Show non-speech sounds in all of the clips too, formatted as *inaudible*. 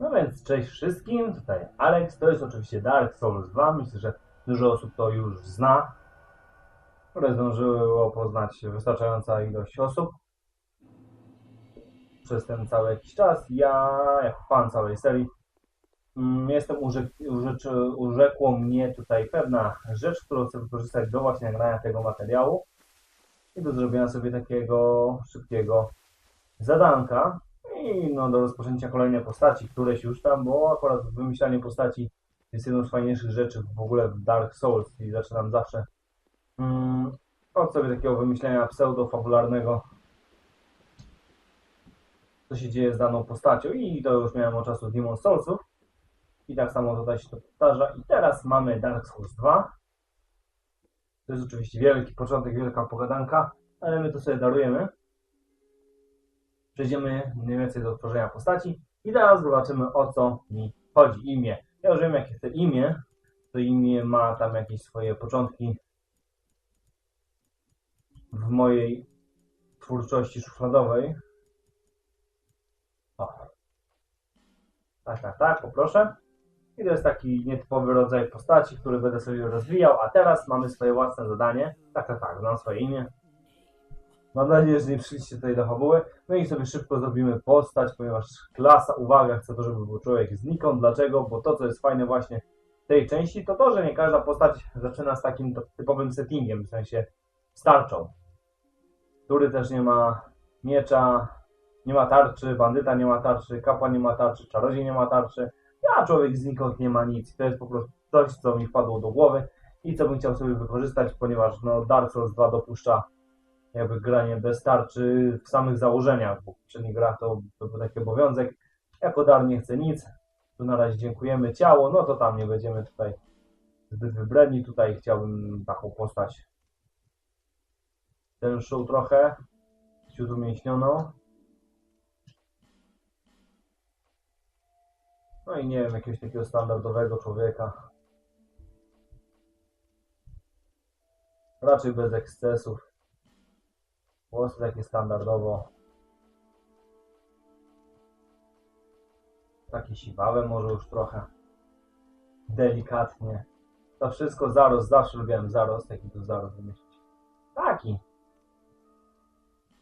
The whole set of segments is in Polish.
No więc cześć wszystkim, tutaj Alex, to jest oczywiście Dark Souls 2, myślę, że dużo osób to już zna, które zdążyło poznać wystarczająca ilość osób przez ten cały jakiś czas. Ja, jako fan całej serii, mm, jestem urzek, urzecz, urzekło mnie tutaj pewna rzecz, którą chcę wykorzystać do właśnie nagrania tego materiału i do zrobienia sobie takiego szybkiego zadanka i no, do rozpoczęcia kolejnej postaci, któreś już tam, bo akurat wymyślanie postaci jest jedną z fajniejszych rzeczy w ogóle w Dark Souls i zaczynam zawsze mm, od sobie takiego wymyślenia pseudo-fabularnego co się dzieje z daną postacią. I to już miałem od czasu Demon Soulsów. I tak samo tutaj się to powtarza. I teraz mamy Dark Souls 2 to jest oczywiście wielki początek, wielka pogadanka, ale my to sobie darujemy przejdziemy mniej więcej do tworzenia postaci i teraz zobaczymy o co mi chodzi. Imię. Ja już wiem jakie chcę imię. To imię ma tam jakieś swoje początki w mojej twórczości szufladowej. O. Tak, tak, tak, poproszę. I to jest taki nietypowy rodzaj postaci, który będę sobie rozwijał, a teraz mamy swoje własne zadanie. Tak, tak, tak, znam swoje imię. Mam nadzieję, że nie przyjdziecie tutaj do fabuły. No i sobie szybko zrobimy postać, ponieważ klasa, uwaga, chcę to, żeby był człowiek znikąd. Dlaczego? Bo to, co jest fajne właśnie w tej części, to to, że nie każda postać zaczyna z takim typowym settingiem, w sensie starczą. Który też nie ma miecza, nie ma tarczy, bandyta nie ma tarczy, kapłan nie ma tarczy, czarodziej nie ma tarczy, a człowiek znikąd nie ma nic. To jest po prostu coś, co mi wpadło do głowy i co bym chciał sobie wykorzystać, ponieważ no, Dark Souls 2 dopuszcza jakby granie bez tarczy w samych założeniach, bo w poprzednich grach to, to był taki obowiązek. Jako dar nie chcę nic. Tu na razie dziękujemy. Ciało, no to tam nie będziemy tutaj zbyt wybredni. Tutaj chciałbym taką postać tęższą trochę, ciut umięśnioną. No i nie wiem, jakiegoś takiego standardowego człowieka. Raczej bez ekscesów. Włosy takie standardowo. Takie siwawe może już trochę. Delikatnie. To wszystko zarost, zawsze lubiłem zarost. Jaki tu zarost wymyślić? Taki.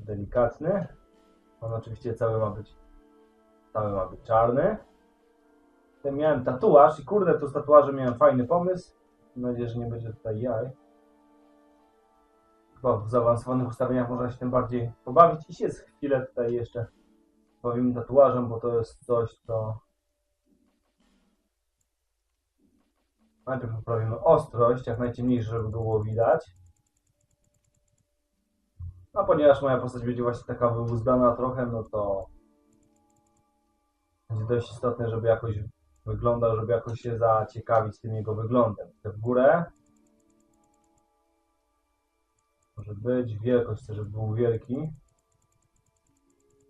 Delikatny. On oczywiście cały ma być cały ma być czarny. Potem miałem tatuaż i kurde, tu z tatuażem miałem fajny pomysł. Mam nadzieję, że nie będzie tutaj jaj chyba w zaawansowanych ustawieniach można się tym bardziej pobawić i się z chwilę tutaj jeszcze bawimy tatuażem, bo to jest coś, co najpierw poprawimy ostrość, jak najciemniejsze, żeby było widać. A ponieważ moja postać będzie właśnie taka wyuzdana trochę, no to będzie dość istotne, żeby jakoś wyglądał, żeby jakoś się zaciekawić tym jego wyglądem. Te w górę, może być. Wielkość chcę, żeby był wielki.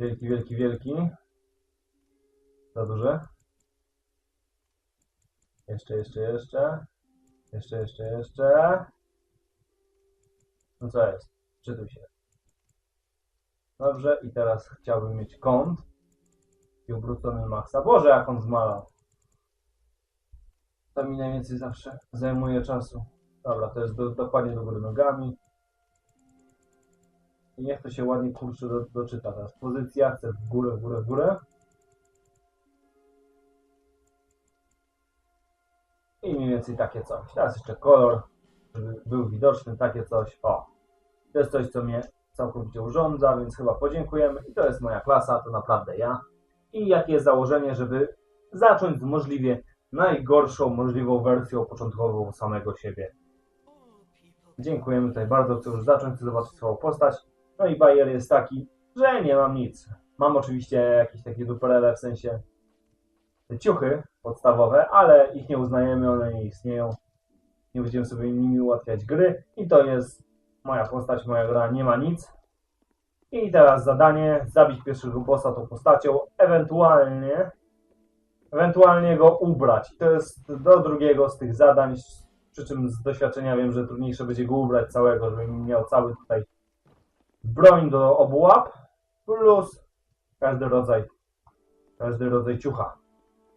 Wielki, wielki, wielki. Za duże. Jeszcze, jeszcze, jeszcze. Jeszcze, jeszcze, jeszcze. No co jest? Czytuj się. Dobrze, i teraz chciałbym mieć kąt. I obrócony maksa. Boże, jak on zmalał. To mi najwięcej zawsze zajmuje czasu. Dobra, to jest do, dokładnie do góry nogami. I niech to się ładnie kurczę do, doczyta teraz. Pozycja, chcę w górę, w górę, w górę. I mniej więcej takie coś. Teraz jeszcze kolor, żeby był widoczny, takie coś. O, to jest coś, co mnie całkowicie urządza, więc chyba podziękujemy. I to jest moja klasa, to naprawdę ja. I jakie jest założenie, żeby zacząć z możliwie najgorszą możliwą wersją początkową samego siebie. Dziękujemy tutaj bardzo, chcę już zacząć, chcę zobaczyć swoją postać. No i bajer jest taki, że nie mam nic. Mam oczywiście jakieś takie duperele, w sensie ciuchy podstawowe, ale ich nie uznajemy, one nie istnieją. Nie będziemy sobie nimi ułatwiać gry. I to jest moja postać, moja gra, nie ma nic. I teraz zadanie, zabić pierwszego bossa tą postacią, ewentualnie ewentualnie go ubrać. To jest do drugiego z tych zadań, przy czym z doświadczenia wiem, że trudniejsze będzie go ubrać całego, żeby miał cały tutaj broń do obu łap plus każdy rodzaj każdy rodzaj ciucha.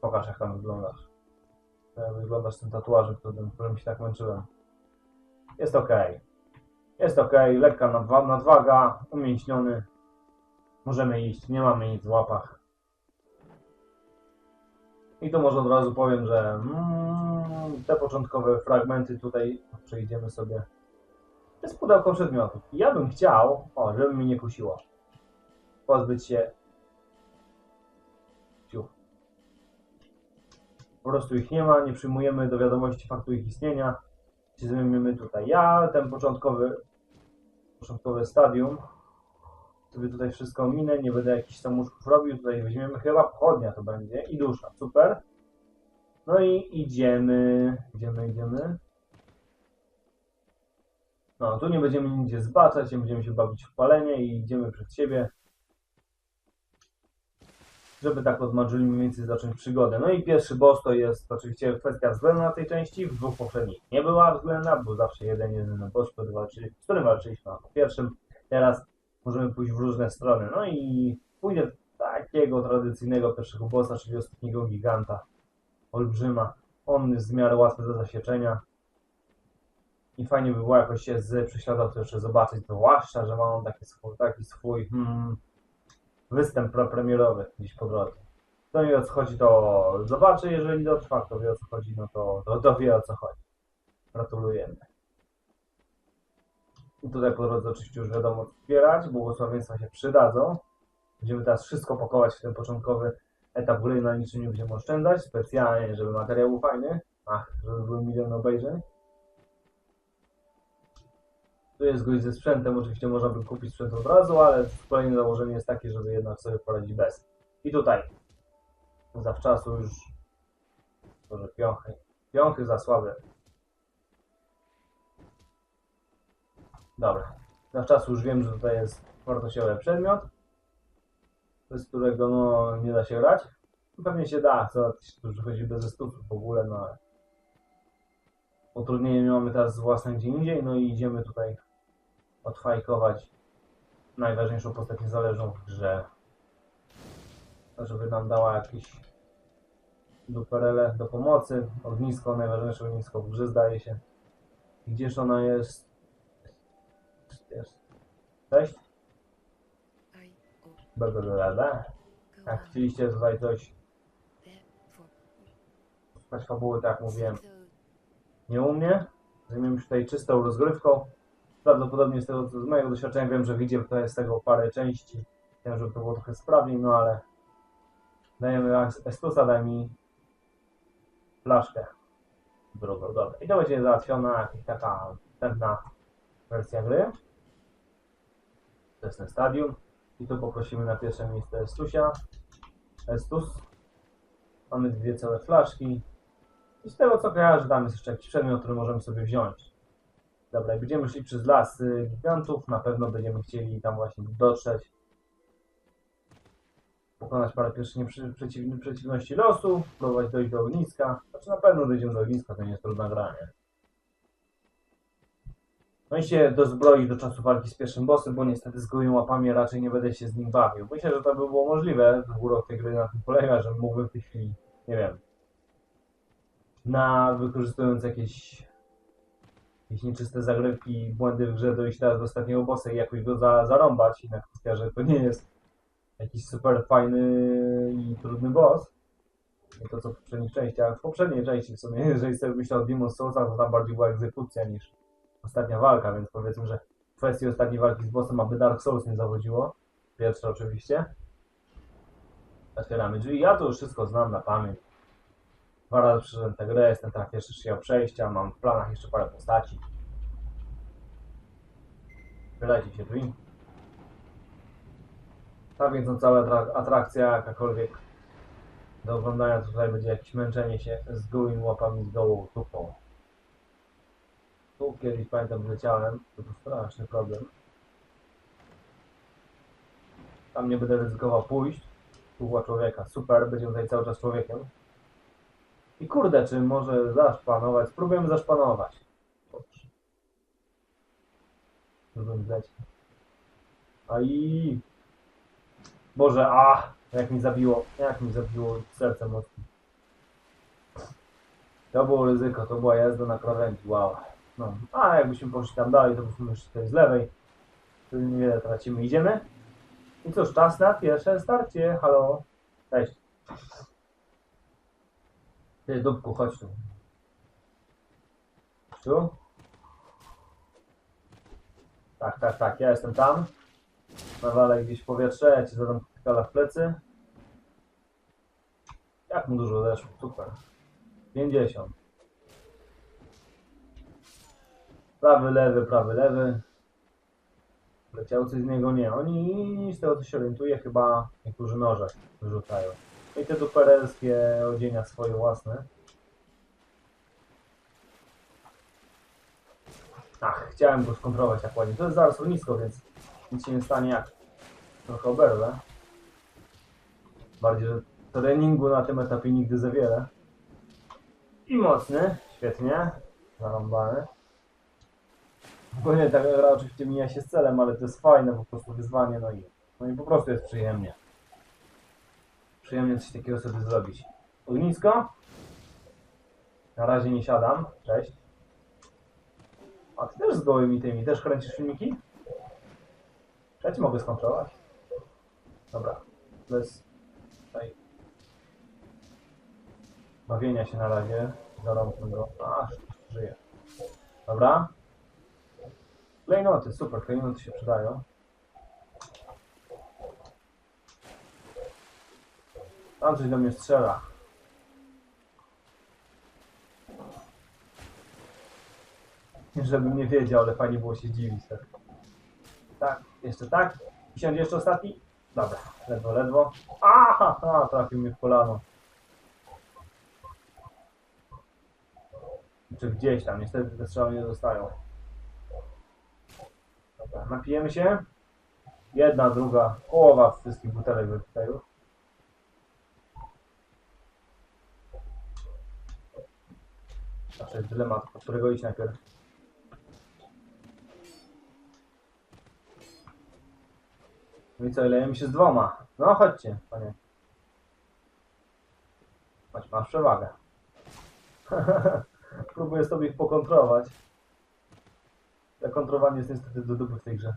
Pokaż jak tam wyglądasz. Jak wyglądasz z tym tatuażem, którym, którym się tak męczyłem. Jest ok. Jest ok, lekka nadwa nadwaga, umięśniony. Możemy iść, nie mamy nic w łapach. I tu może od razu powiem, że mm, te początkowe fragmenty tutaj przejdziemy sobie. To jest pudełko przedmiotów. Ja bym chciał, o, żeby mnie nie kusiło, pozbyć się ciuch. Po prostu ich nie ma, nie przyjmujemy do wiadomości faktu ich istnienia. Się tutaj. Ja ten początkowy, początkowe stadium sobie tutaj wszystko minę, nie będę jakichś tam łóżków robił. Tutaj weźmiemy chyba pochodnia to będzie i dusza. Super. No i idziemy, idziemy, idziemy. No, tu nie będziemy nigdzie zbaczać, nie będziemy się bawić w palenie i idziemy przed siebie. Żeby tak od Majuli mniej więcej zacząć przygodę. No i pierwszy boss to jest oczywiście kwestia względna tej części. W dwóch poprzednich nie była względna, był zawsze jeden, jedyny boss, który walczy, z którym walczyliśmy na pierwszym. Teraz możemy pójść w różne strony. No i pójdę w takiego tradycyjnego pierwszego bossa, czyli ostatniego giganta. Olbrzyma. On jest w miarę łatwy do zasieczenia. I fajnie by było jakoś się z prześladowcą jeszcze zobaczyć, zwłaszcza, że ma on taki swój, taki swój hmm, występ premierowy gdzieś po drodze. Kto nie wie o co chodzi, to zobaczy, jeżeli dotrwa, kto wie o co chodzi, no to, to, to wie o co chodzi. Gratulujemy. I tutaj po drodze oczywiście już wiadomo co zbierać, błogosławieństwa się przydadzą. Będziemy teraz wszystko pakować w ten początkowy etap gry, na niczym nie będziemy oszczędzać, specjalnie, żeby materiał był fajny. Ach, żeby był milion obejrzeń. Tu jest gość ze sprzętem, oczywiście można by kupić sprzęt od razu, ale kolejne założenie jest takie, żeby jednak sobie poradzić bez. I tutaj zawczasu już może piąchy. Piąchy za słabe. Dobra. Zawczasu już wiem, że tutaj jest wartościowy przedmiot, bez którego no, nie da się grać. Pewnie się da, co tu wychodzi bez stupów w ogóle, no ale utrudnienie mamy teraz z własnym gdzie indziej, no i idziemy tutaj odfajkować najważniejszą postać niezależną w grze. Żeby nam dała jakieś duperele do pomocy. Ognisko, najważniejsze ognisko w grze zdaje się. Gdzież ona jest? Jest. Cześć? Blablabla. Jak chcieliście tutaj coś szukać fabuły, tak mówiłem, nie u mnie. Zajmiemy się tutaj czystą rozgrywką. Prawdopodobnie z tego, z mojego doświadczenia wiem, że wyjdzie to jest tego parę części. Wiem, żeby to było trochę sprawniej, no ale dajemy Estusa, daj mi flaszkę drugą, dobra. I to będzie załatwiona jakaś taka wstępna wersja gry. To jest ten stadium. I tu poprosimy na pierwsze miejsce Estusia. Estus. Mamy dwie całe flaszki. I z tego co kojarzę, tam jest jeszcze jakiś przedmiot, który możemy sobie wziąć. Dobra, jak będziemy szli przez las y, gigantów, na pewno będziemy chcieli tam właśnie dotrzeć. Pokonać parę pierwszych przeciw, przeciwności losu, próbować dojść do ogniska. Znaczy na pewno dojdziemy do ogniska, to nie jest trudna gra, nie? No i się do czasu walki z pierwszym bossem, bo niestety z gołymi łapami raczej nie będę się z nim bawił. Myślę, że to by było możliwe. Urok tej gry na tym polega, że mógłbym w tej chwili, nie wiem, na wykorzystując jakieś, jakieś nieczyste zagrywki i błędy w grze dojść teraz do ostatniego bossa i jakoś go za, zarąbać. Inna kwestia, że to nie jest jakiś super fajny i trudny boss. Nie to co w poprzednich częściach. W poprzedniej części w sumie, *laughs* jeżeli sobie myślę o Demon's Soulsach, to tam bardziej była egzekucja niż ostatnia walka, więc powiedzmy, że w kwestii ostatniej walki z bossem aby Dark Souls nie zawodziło. Pierwsze oczywiście. Otwieramy drzwi. Ja to już wszystko znam na pamięć. Dwa razy przyszedłem tę grę, jestem teraz jeszcze chciał przejścia, mam w planach jeszcze parę postaci. Wylajcie się drzwi. Tak więc no cała atrak- atrakcja jakakolwiek do oglądania tutaj będzie jakieś męczenie się z gołymi łapami z gołą tupą. Tu kiedyś pamiętam wleciałem, to był straszny problem. Tam nie będę ryzykował pójść. Tu była człowieka, super, będzie tutaj cały czas człowiekiem. I kurde, czy może zaszpanować? Spróbujemy zaszpanować. A i... Boże, a Jak mi zabiło, jak mi zabiło serce mocno. To było ryzyko, to była jazda na krawędzi, wow. No, a jakbyśmy poszli tam dalej, to byśmy już tutaj z lewej. Tu niewiele tracimy. Idziemy? I cóż, czas na pierwsze starcie. Halo. Cześć. Ty, dupku, chodź tu. Tu? Tak, tak, tak, ja jestem tam. Nawalę gdzieś w powietrze, ja ci zadam kala w plecy. Jak mu dużo zeszło, super. 50. Prawy, lewy, prawy, lewy. Leciał coś z niego? Nie. Oni z tego co się orientuje chyba niektórzy noże wyrzucają. I te duperelskie odzienia swoje własne. Ach, chciałem go skontrolować tak ładnie. To jest zaraz ognisko, więc nic się nie stanie jak trochę oberwę. Bardziej, że treningu na tym etapie nigdy za wiele. I mocny, świetnie, zarąbany. Bo nie, tak gra oczywiście mija się z celem, ale to jest fajne po prostu wyzwanie, no i, no i po prostu jest przyjemnie. Przyjemnie coś takiego sobie zrobić. Ognisko? Na razie nie siadam, cześć. A ty też z gołymi tymi, też kręcisz filmiki? Ja ci mogę skontrolować. Dobra, bez tutaj bawienia się na razie. Zarąbmy go. A, żyje. Dobra. Klejnoty, super, klejnoty się przydają. Coś do mnie strzela. Żebym nie wiedział, ale fajnie było się dziwić. Tak, tak jeszcze tak. Siądzie jeszcze ostatni. Dobra, ledwo, ledwo. Aha, trafił mnie w kolano. Czy gdzieś tam, niestety te strzały nie zostają. Dobra, napijemy się. Jedna, druga, połowa wszystkich butelek wypita Zawsze jest dylemat, po którego iść najpierw. No i co, lejemy się z dwoma. No chodźcie, panie. Chodź, masz przewagę. *laughs* Próbuję sobie ich pokontrować. To kontrowanie jest niestety do dupy w tej grze.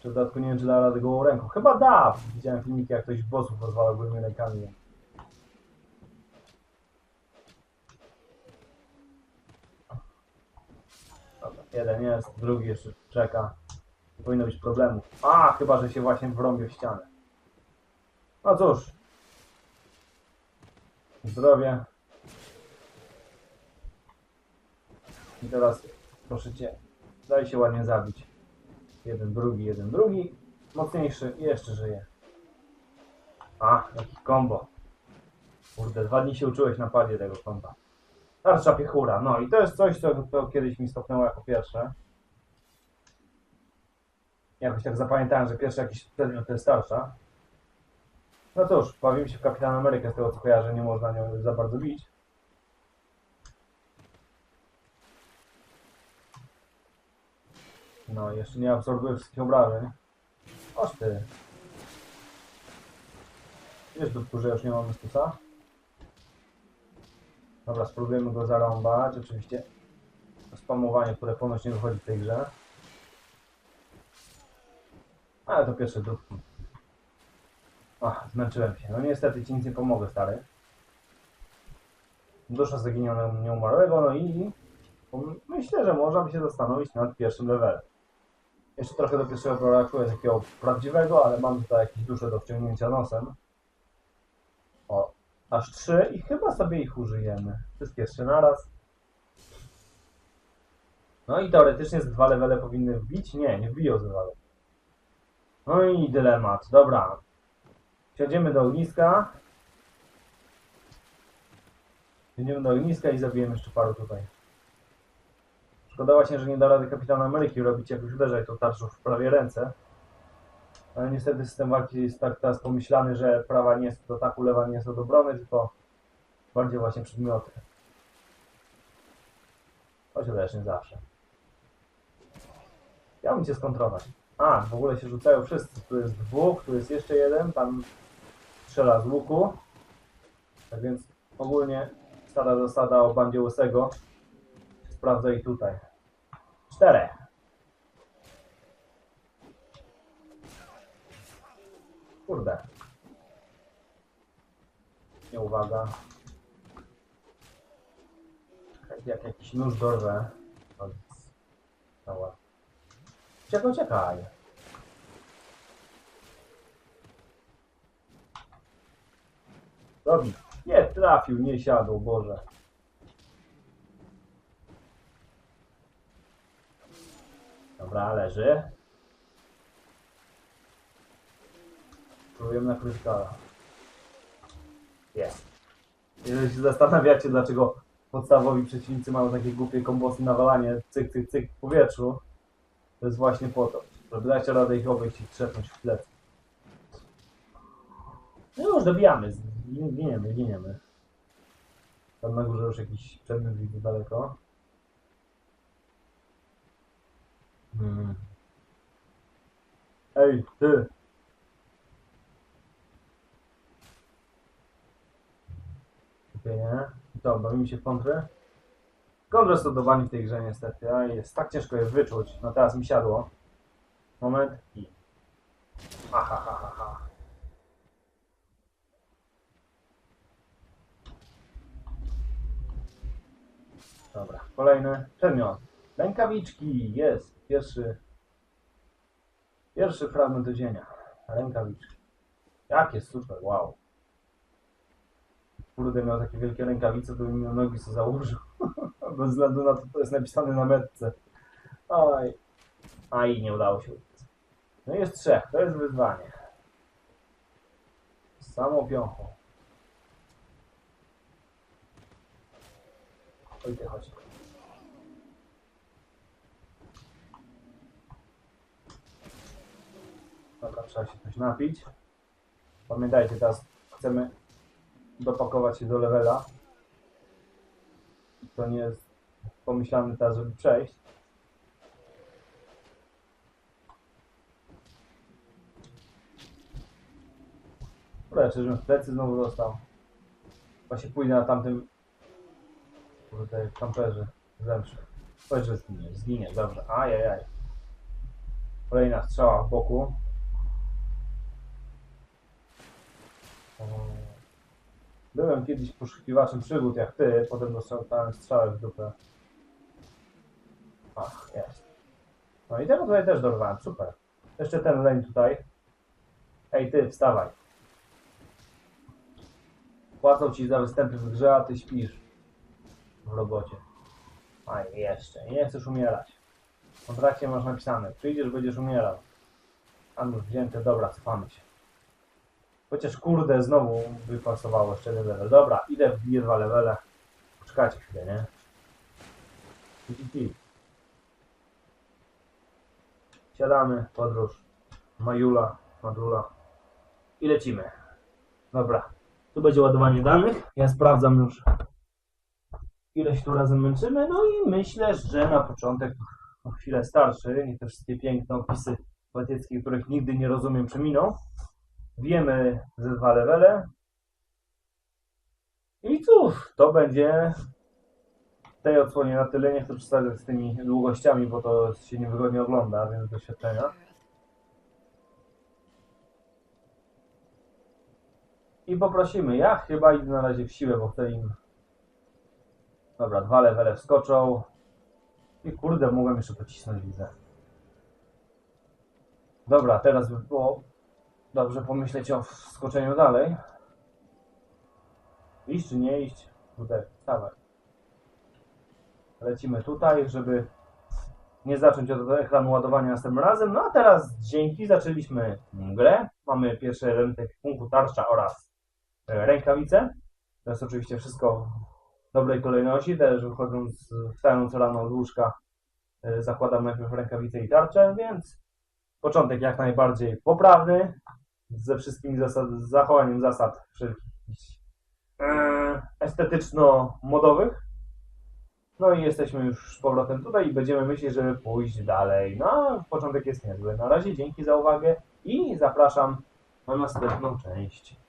W dodatku nie wiem, czy da radę gołą ręką. Chyba da! Widziałem filmiki, jak ktoś bossów rozwalał gołymi rękami. Dobra, jeden jest, drugi jeszcze czeka. Nie powinno być problemu. A, chyba, że się właśnie wrąbię w ścianę. No cóż. Zdrowie. I teraz proszę cię, daj się ładnie zabić. Jeden, drugi, jeden, drugi. Mocniejszy i jeszcze żyje. A, jaki kombo. Kurde, dwa dni się uczyłeś na padzie tego komba. Tarcza piechura. No i to jest coś, co kiedyś mi stopnęło jako pierwsze. Jakoś tak zapamiętałem, że pierwszy jakiś przedmiot to jest starsza. No cóż, bawimy się w Kapitan Amerykę, z tego co kojarzę, nie można nią za bardzo bić. No, jeszcze nie absorbuję wszystkich obrażeń. Oż ty. Wiesz, dupku, że już nie mamy stuca? Dobra, spróbujemy go zarąbać. Oczywiście spamowanie, które ponoć nie wychodzi w tej grze. Ale to pierwsze dupki. Ach, zmęczyłem się. No niestety ci nic nie pomogę, stary. Dusza zaginionego nieumarłego, no i myślę, że można by się zastanowić nad pierwszym levelem. Jeszcze trochę do pierwszego brakuje takiego prawdziwego, ale mam tutaj jakieś dusze do wciągnięcia nosem. O, aż trzy i chyba sobie ich użyjemy. Wszystkie trzy naraz. No i teoretycznie z dwa levele powinny wbić? Nie, nie wbiją z dwa levele. No i dylemat. Dobra. Siądziemy do ogniska. Siądziemy do ogniska i zabijemy jeszcze paru tutaj. Szkoda właśnie, że nie da rady Kapitana Ameryki robić, jak już uderzać tą tarczą w prawie ręce. Ale niestety system walki jest tak teraz pomyślany, że prawa nie jest do ataku, lewa nie jest do obrony, tylko bardziej właśnie przedmioty. Choć też nie zawsze. Chciałbym cię skontrować. A, w ogóle się rzucają wszyscy. Tu jest dwóch, tu jest jeszcze jeden, tam strzela z łuku. Tak więc ogólnie Stara zasada o bandzie łysego. Sprawdzę i tutaj. Czterech. Kurde. Nie uwaga. Jak, jak jakiś nóż dorwę. Cała. Czego czekaj? Robi. Nie trafił, nie siadł, Boże. Dobra, leży. Próbujemy na krytykala. Jest. Jeżeli się zastanawiacie, dlaczego podstawowi przeciwnicy mają takie głupie kombosy nawalanie cyk, cyk, cyk w powietrzu, to jest właśnie po to, żeby dać radę ich obejść i trzepnąć w plecy. No już dobijamy, Gin- giniemy, giniemy. Tam na górze już jakiś przedmiot widzę daleko. Hmm. Ej, ty! Nie? I to, bawimy się w kontry? Kontra jest dodawani w tej grze niestety, a jest tak ciężko je wyczuć. No teraz mi siadło. Moment i... Aha, ha, ha, ha. Dobra, kolejny przedmiot. Rękawiczki, jest. Pierwszy. Pierwszy fragment do dzienia. Rękawiczki. Jakie super, wow. Kurde, miał takie wielkie rękawice, to bym miał nogi co założył. *laughs* Bez względu na to, to jest napisane na metce. Oj. Aj, nie udało się uciec. No jest trzech, to jest wyzwanie. Z samą piąchą. Oj, ty chodź. Dobra, trzeba się coś napić. Pamiętajcie, teraz chcemy dopakować się do levela. To nie jest pomyślany teraz, żeby przejść. Kurde, czyżbym w plecy znowu dostał. Właśnie pójdę na tamtym Kurde, kamperze. Zemszy. Chodź, że zginie. Zginie, dobrze. Ajajaj. Kolejna strzała w boku. Byłem kiedyś poszukiwaczem przygód jak ty, potem dostałem strzałę w dupę. Ach, jest. No i tego tutaj też dorwałem, super. Jeszcze ten leń tutaj. Ej ty, wstawaj. Płacą ci za występy w grze, a ty śpisz w robocie. A jeszcze, nie chcesz umierać. W kontrakcie masz napisane, przyjdziesz, będziesz umierał. A no wzięte, dobra, cofamy się. Chociaż kurde, znowu wypasowało jeszcze jeden level. Dobra, idę wbiję dwa levele. Poczekajcie chwilę, nie? Ti. Siadamy, podróż. Majula, Madula. I lecimy. Dobra. Tu będzie ładowanie danych. Ja sprawdzam już ileś tu razem męczymy. No i myślę, że na początek o chwilę starszy, niech te wszystkie piękne opisy poetyckie, których nigdy nie rozumiem, przeminą. Wiemy ze dwa levele. I cóż, to będzie w tej odsłonie na tyle. Nie chcę przesadzać z tymi długościami, bo to się niewygodnie ogląda, więc doświadczenia. I poprosimy. Ja chyba idę na razie w siłę, bo chcę im Dobra, dwa levele wskoczą. I kurde, mogłem jeszcze pocisnąć, widzę. Dobra, teraz by było dobrze pomyśleć o wskoczeniu dalej. Iść czy nie iść? Tutaj, wstawaj. Lecimy tutaj, żeby nie zacząć od ekranu ładowania następnym razem. No a teraz dzięki, zaczęliśmy grę. Mamy pierwszy element punktu tarcza oraz e, rękawice. To jest oczywiście wszystko dobrej kolejności, też wychodząc, wstając rano z łóżka, y, zakładam najpierw rękawice i tarczę, więc początek jak najbardziej poprawny, ze wszystkimi zasad, z zachowaniem zasad wszelkich e, estetyczno-modowych. No i jesteśmy już z powrotem tutaj i będziemy myśleć, żeby pójść dalej. No, początek jest niezły. Na razie dzięki za uwagę i zapraszam na następną część.